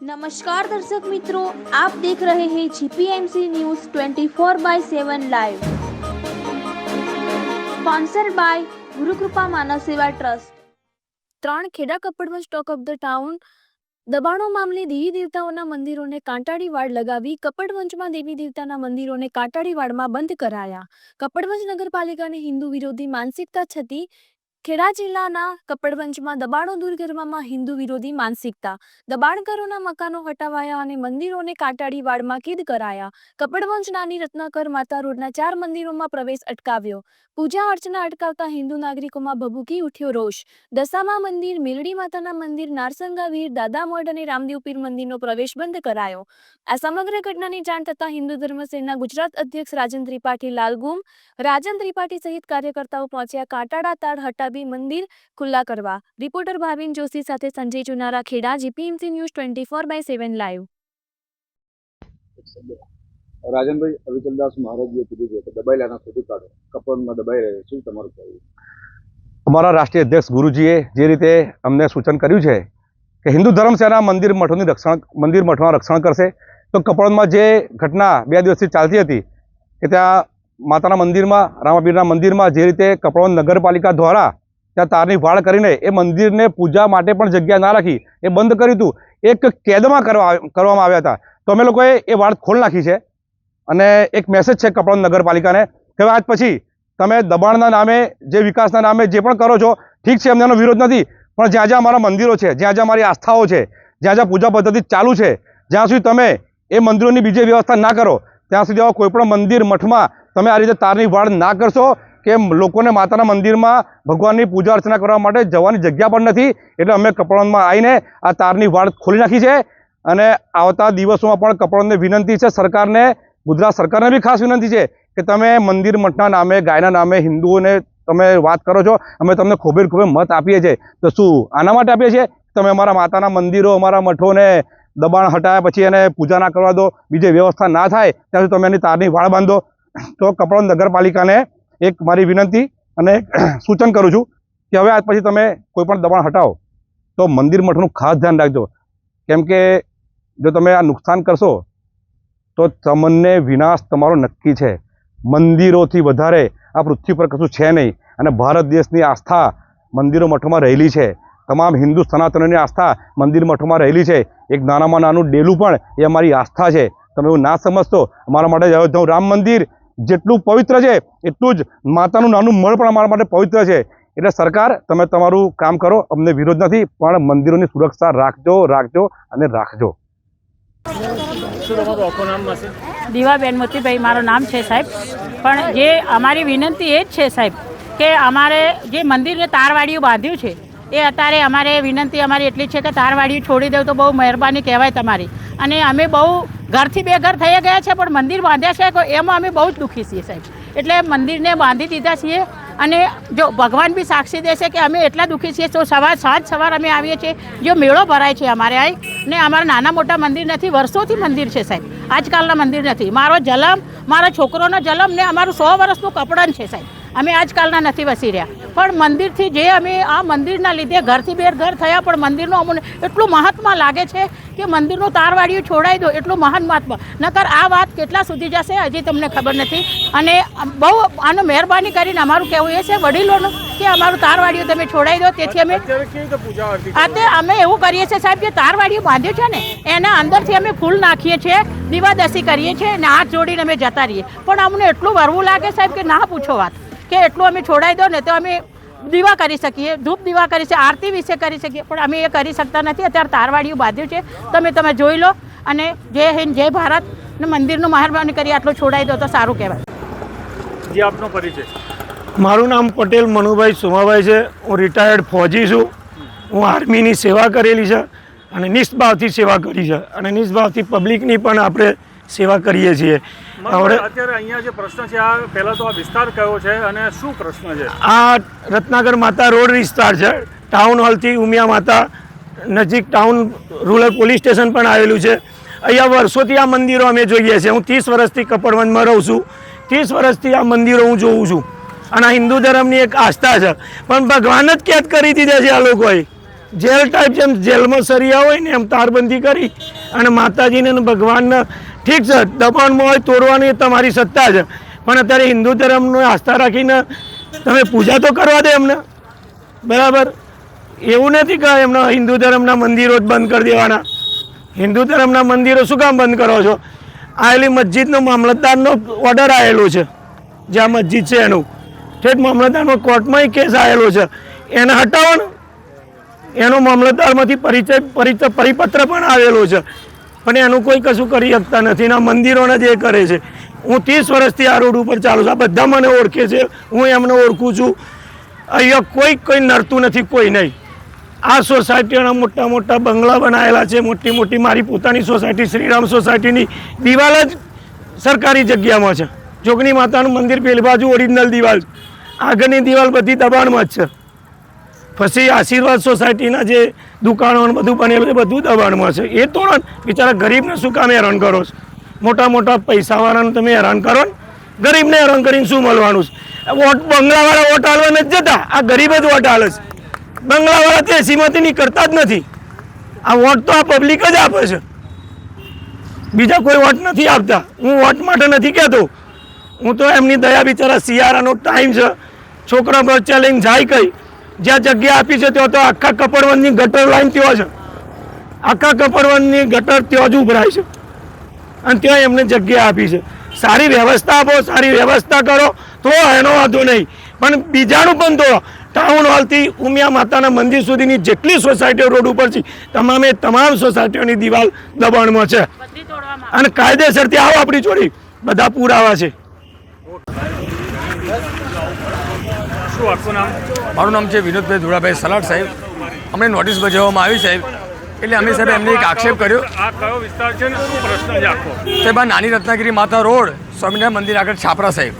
नमस्कार दर्शक मित्रों आप देख रहे हैं GPMC news 24 by 7 live sponsored by Gurukrupa Manav Seva Trust ત્રણ Kheda Kapadvanj talk of the town દબાણો મામલે દેવી દેવતાઓના મંદિરોને કાંટાળી વાડ લગાવી કપડવંજમાં દેવી દેવતાના મંદિરોને કાંટાળી વાડમાં બંધ કરાયા કપડવંજ નગરપાલિકાને હિન્દુ વિરોધી માનસિકતા છતી ખેડા જિલ્લાના કપડવંજમાં દબાણો દૂર કરવામાં હિન્દુ વિરોધી માનસિકતા. દબાણકારોના મકાનો હટાવાયા અને મંદિરોને કાંટાળી વાડમાં કેદ કરાયા. કપડવંજ નાની રત્નાકર માતા રોડના ચાર મંદિરોમાં પ્રવેશ અટકાવ્યો. પૂજા અર્ચના અટકાવતા હિન્દુ નાગરિકોમાં ભભૂકી ઉઠ્યો રોષ. દશામા મંદિર, મેલડી માતાના મંદિર નારસંગા વીર દાદા મઢ અને રામદેવ પીર મંદિરનો પ્રવેશ બંધ કરાયો. આ સમગ્ર ઘટનાની જાણ થતાં હિન્દુ ધર્મ સેના ગુજરાત અધ્યક્ષ રાજન ત્રિપાઠી લાલગુમ રાજન ત્રિપાઠી સહિત કાર્યકર્તાઓ પહોંચ્યા કાંટાળા તાળ હટાવી મંદિર ખુલ્લા કરવા. રિપોર્ટર ભાવિન જોશી સાથે Sanjay Chunara Kheda GPMC news twenty four by seven live. રાજનભાઈ Avichaldas મહારાજીએ કીધું છે કે દબાયેલાના સુધી કાઢો. કપડમાં દબાઈ રહ્યો શું તમારું કહેવું? અમારા રાષ્ટ્રીય અધ્યક્ષ ગુરુજીએ જે રીતે અમને સૂચન કર્યું છે કે હિન્દુ ધર્મ સેના મંદિર મઠોની રક્ષણ મંદિર મઠોના રક્ષણ કરશે તો કપડમાં જે ઘટના બે દિવસથી ચાલતી હતી કે ત્યાં માતાના મંદિરમાં રામાપીરના મંદિરમાં જે રીતે કપડવંજ નગરપાલિકા દ્વારા ત્યાં તારની ફાળ કરીને એ મંદિરને પૂજા માટે પણ જગ્યા ના રાખી, એ બંધ કર્યું હતું. એક કેદમાં કરવા કરવામાં આવ્યા હતા. તો અમે લોકોએ એ વાળ ખોલ નાખી છે. અને એક મેસેજ છે કપડવંજ નગરપાલિકાને કે આજ પછી તમે દબાણના નામે, જે વિકાસના નામે જે પણ કરો છો, ઠીક છે એનો વિરોધ નથી. પણ જ્યાં જ્યાં અમારા મંદિરો છે, જ્યાં જ્યાં મારી આસ્થાઓ છે, જ્યાં જ્યાં પૂજા પદ્ધતિ ચાલુ છે, જ્યાં સુધી તમે એ મંદિરોની બીજી વ્યવસ્થા ના કરો, ત્યાં સુધી આવા કોઈપણ મંદિર મઠમાં તમે આ રીતે તારની વાળ ના કરશો કે લોકોને માતાના મંદિરમાં ભગવાનની પૂજા અર્ચના કરવા માટે જવાની જગ્યા પણ નથી. એટલે અમે કપડવંજમાં આવીને આ તારની વાડ ખોલી નાખી છે અને આવતા દિવસોમાં પણ કપડવંજને વિનંતી છે સરકારને, ગુજરાત સરકારને બી ખાસ વિનંતી છે કે તમે મંદિર મઠના નામે, ગાયના નામે, હિન્દુઓને તમે વાત કરો છો, અમે તમને ખોબેર ખોબે મત આપીએ છીએ. તો શું, આના માટે આપીએ છીએ? તમે અમારા માતાના મંદિરો, અમારા મઠોને દબાણ હટાયા પછી એને પૂજા ના કરવા દો, બીજી વ્યવસ્થા ના થાય ત્યાં સુધી તમે એની તારની વાળ બાંધો. તો કપડવંજ નગરપાલિકાને એક મારી વિનંતી અને સૂચન કરું છું કે હવે આજ પછી તમે કોઈ પણ દબાણ હટાવો તો મંદિર મઠનું ખાસ ધ્યાન રાખજો. કેમ કે જો તમે આ નુકસાન કરશો, તો તમને વિનાશ તમારો નક્કી છે. મંદિરોથી વધારે આ પૃથ્વી પર કશું છે નહીં અને ભારત દેશની આસ્થા મંદિરો મઠોમાં રહેલી છે. તમામ હિન્દુ સનાતનોની આસ્થા મંદિર મઠોમાં રહેલી છે. એક નાનામાં નાનું ડેલું પણ એ અમારી આસ્થા છે. તમે એવું ના સમજતો અમારા માટે અયોધ્યાનું રામ મંદિર જેટલું પવિત્ર છે, એટલું જ માતાનું નાનું મળ પણ અમારા માટે પવિત્ર છે. એટલે સરકાર, તમે તમારું કામ કરો, અમને વિરોધ નથી, પણ મંદિરોની સુરક્ષા રાખજો રાખજો અને રાખજો. દીવાબેન મોતીભાઈ મારું નામ છે સાહેબ. પણ જે અમારી વિનંતી એ જ છે સાહેબ, કે અમારે જે મંદિરે તારવાડીઓ બાંધ્યું છે, એ અત્યારે અમારે વિનંતી અમારી એટલી છે કે તારવાડીઓ છોડી દઉં તો બહુ મહેરબાની કહેવાય તમારી. અને અમે બહુ ઘરથી બે ઘર થઈ ગયા છે, પણ મંદિર બાંધ્યા છે એમાં અમે બહુ જ દુઃખી છીએ સાહેબ. એટલે મંદિરને બાંધી દીધા છીએ અને જો ભગવાન બી સાક્ષી દેશે કે અમે એટલા દુઃખી છીએ, તો સવાર સાંજ સવાર અમે આવીએ છીએ. જો મેળો ભરાય છે અમારે અહીં, ને અમારા નાના મોટા મંદિર નથી, વર્ષોથી મંદિર છે સાહેબ. આજકાલના મંદિર નથી. મારો જલમ, મારા છોકરોનો જલમ ને અમારું સો વર્ષનું કપડાં છે સાહેબ. અમે આજકાલના નથી વસી રહ્યા. પણ મંદિરથી જે અમે આ મંદિરના લીધે ઘરથી બેર ઘર થયા પણ મંદિરનું અમને એટલું મહાત્મા લાગે છે કે મંદિરનું તારવાડિયું છોડાઈ દો એટલું મહાન મહાત્મા. નકર આ વાત કેટલા સુધી જશે હજી તમને ખબર નથી. અને બહુ આનો મહેરબાની કરીને અમારું કહેવું એ છે વડીલોનું કે અમારું તારવાડિયું તમે છોડાઈ દો તેથી અમે અત્યારે કેવી રીતે પૂજા આરતી આ તે અમે એવું કરીએ છીએ સાહેબ જે તારવાડિયું બાંધ્યું છે ને એના અંદરથી અમે ફૂલ નાખીએ છીએ દીવાદસી કરીએ છીએ અને હાથ જોડીને અમે જતા રહીએ. પણ અમને એટલું વરવું લાગે સાહેબ કે ના પૂછો વાત. કે એટલું અમે છોડાઈ દો ને તો અમે દીવા કરી શકીએ ધૂપ દીવા કરી શકીએ આરતી વિશે કરી શકીએ. પણ અમે એ કરી શકતા નથી. અત્યારે તારવાડીયું બાંધ્યું છે. તમે તમે જોઈ લો અને જય હિન્દ જય ભારત. ને મંદિરનું મહેરબાની કરી આટલું છોડાઈ દો તો સારું કહેવાય. જે આપનો પરિચય. મારું નામ પટેલ મનુભાઈ સોમાભાઈ છે. હું રિટાયર્ડ ફોજી છું. હું આર્મીની સેવા કરેલી છે અને નિષ્ભાવથી સેવા કરી છે. અને નિષ્ભાવથી પબ્લિકની પણ આપણે સેવા કરીએ છીએ. આપણે અત્યારે અહીંયા જે પ્રશ્ન છે આ પહેલા તો આ વિસ્તાર કયો છે અને શું પ્રશ્ન છે? આ રત્નાકર માતા રોડ વિસ્તાર છે. ટાઉન હોલથી ઉમિયા માતા નજીક ટાઉન રૂરલ પોલીસ સ્ટેશન પણ આવેલું છે. અહીંયા વર્ષોથી આ મંદિરો અમે જોઈએ છીએ. હું ત્રીસ વર્ષથી કપડવંતમાં રહું છું. ત્રીસ વર્ષથી આ મંદિરો હું જોઉં છું. અને આ હિન્દુ ધર્મની એક આસ્થા છે. પણ ભગવાન જ કેદ કરી દીધા છે આ લોકોએ. જેલ ટાઈપ જેમ જેલમાં સરિયા હોય ને એમ તારબંધી કરી અને માતાજીને ભગવાનને ઠીક છે, દબાણમાં હોય તોડવાની તમારી સત્તા છે. પણ અત્યારે હિન્દુ ધર્મનો આસ્થા રાખીને તમે પૂજા તો કરવા દે એમને. બરાબર? એવું નથી કે એમના હિન્દુ ધર્મના મંદિરો જ બંધ કરી દેવાના. હિન્દુ ધર્મના મંદિરો શું કામ બંધ કરો છો? આવેલી મસ્જિદનો મામલતદારનો ઓર્ડર આવેલો છે. જ્યાં મસ્જિદ છે એનું. ઠેઠ મામલતદારનો કોર્ટમાં કેસ આવેલો છે. એને હટાવો ને એનો મામલતદારમાંથી પરિચય પરિચય, પરિપત્ર પણ આવેલો છે. પણ એનું કોઈ કશું કરી શકતા નથી ના મંદિરોને જે કરે છે. હું ત્રીસ વર્ષથી આ રોડ ઉપર ચાલું છું. આ બધા મને ઓળખે છે. હું એમને ઓળખું છું. અહીંયા કોઈ કોઈ નડતું નથી, કોઈ નહીં. આ સોસાયટીના મોટા મોટા બંગલા બનાવેલા છે. મોટી મોટી મારી પોતાની સોસાયટી, શ્રીરામ સોસાયટીની દિવાલ જ સરકારી જગ્યામાં છે. જોગણી માતાનું મંદિર પેલી બાજુ ઓરિજિનલ દિવાલ. આગળની દિવાલ બધી દબાણમાં જ છે. પછી આશીર્વાદ સોસાયટીના જે દુકાનો બધું બનેલું છે બધું દબાણમાં છે. એ તોડો બિચારા ગરીબને શું કામ હેરાન કરો છો? મોટા મોટા પૈસાવાળાને તમે હેરાન કરો ને? ગરીબને હેરાન કરીને શું મળવાનું છે? વોટ બંગલાવાળા વોટ હાલવા નથી જતા. આ ગરીબ જ વોટ હાલે છે. બંગલાવાળા તે એસીમાંથી નીકળતા જ નથી. આ વોટ તો આ પબ્લિક જ આપે છે. બીજા કોઈ વોટ નથી આપતા. હું વોટ માટે નથી કહેતો. હું તો એમની દયા બિચારા શિયાળાનો ટાઈમ છે. છોકરા બચ્ચા લઈને જાય કઈ. જ્યાં જગ્યા આપી છે ત્યાં તો આખા કપડવનની ગટર લાઈન ત્યાં છે. આખા કપડવનની ગટર ત્યાં જ ઉભરાય છે. અને ત્યાં એમને જગ્યા આપી છે. સારી વ્યવસ્થા આપો સારી વ્યવસ્થા કરો તો એનો વાંધો નહીં. પણ બીજાનું પણ તો ટાઉન હોલથી ઉમિયા માતાના મંદિર સુધીની જેટલી સોસાયટીઓ રોડ ઉપર છે તમામે તમામ સોસાયટીઓની દિવાલ દબાણમાં છે. અને કાયદેસરથી આવો આપણી જોડી. બધા પુરાવા છે. શું આખું નામ? મારું નામ છે વિનોદભાઈ ધુળાભાઈ સલાડ સાહેબ. અમને નોટિસ બજાવવામાં આવી સાહેબ. એટલે અમે સાહેબ એમને એક આક્ષેપ કર્યો. આ કયો વિસ્તાર છે ને? શું પ્રશ્ન છે આખો? સાહેબ આ નાની રત્નાગીરી માતા રોડ સ્વામિનારાયણ મંદિર આગળ છાપરા સાહેબ.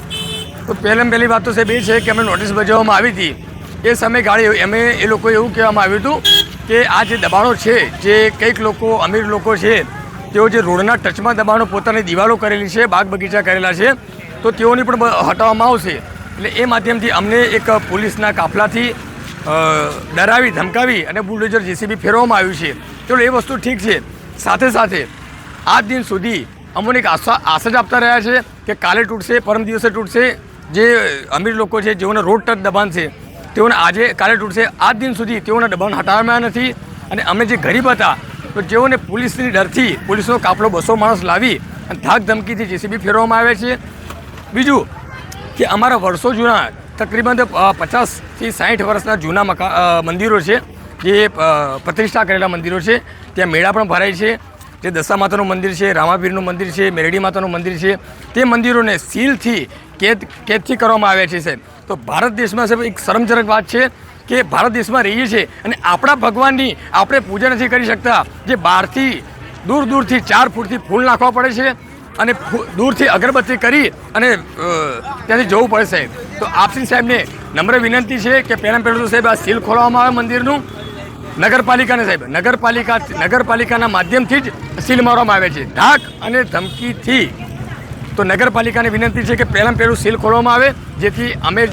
તો પહેલાં પહેલી વાત તો સાહેબ એ છે કે અમે નોટિસ બજાવવામાં આવી હતી. એ સમય ગાળી અમે એ લોકો એવું કહેવામાં આવ્યું હતું કે આ જે દબાણો છે જે કંઈક લોકો અમીર લોકો છે તેઓ જે રોડના ટચમાં દબાણો પોતાની દિવાલો કરેલી છે બાગ બગીચા કરેલા છે તો તેઓની પણ હટાવવામાં આવશે. એટલે એ માધ્યમથી અમને એક પોલીસના કાફલાથી ડરાવી, ધમકાવી અને બુલડોઝર જેસીબી ફેરવવામાં આવ્યું છે. ચલો, એ વસ્તુ ઠીક છે. સાથે સાથે, આજ દિન સુધી અમને એક આશા આશા જ આપતા રહ્યા છે કે કાલે તૂટશે, પરમ દિવસે તૂટશે. જે અમીર લોકો છે, જેઓને રોડ ટચ દબાણ છે, તેઓને આજે કાલે તૂટશે. આજ દિન સુધી તેઓના દબાણ હટાવવામાં નથી. અને અમે જે ગરીબ હતા, તો જેઓને પોલીસની ડરથી પોલીસનો કાફલો બસો માણસ લાવી અને ધાક ધમકીથી જેસીબી ફેરવવામાં આવે છે. બીજું કે અમારા વર્ષો જૂના, તકરીબન પચાસથી સાઠ વર્ષના જૂના મકા મંદિરો છે, જે પ્રતિષ્ઠા કરેલા મંદિરો છે. ત્યાં મેળા પણ ભરાય છે. જે દશા માતાનું મંદિર છે, રામાપીરનું મંદિર છે, મેરડી માતાનું મંદિર છે, તે મંદિરોને સીલથી કેદ, કેદથી કરવામાં આવ્યા છે સાહેબ. તો ભારત દેશમાં સાહેબ એક શરમજનક વાત છે કે ભારત દેશમાં રહીએ છીએ અને આપણા ભગવાનની આપણે પૂજા નથી કરી શકતા. જે બહારથી દૂર દૂરથી ચાર ફૂટથી ફૂલ નાખવા પડે છે. અને દૂરથી અગરબત્તી કરી અને ત્યાંથી જવું પડે સાહેબ. તો આપસી સાહેબને નમ્ર વિનંતી છે કે પહેલાં પહેલું તો સાહેબ આ સીલ ખોલવામાં આવે મંદિરનું. નગરપાલિકાને સાહેબ, નગરપાલિકા, નગરપાલિકાના માધ્યમથી જ સીલ મારવામાં આવે છે. ઢાક અને ધમકીથી. તો નગરપાલિકાને વિનંતી છે કે પહેલાં પહેલું સીલ ખોલવામાં આવે, જેથી અમે જે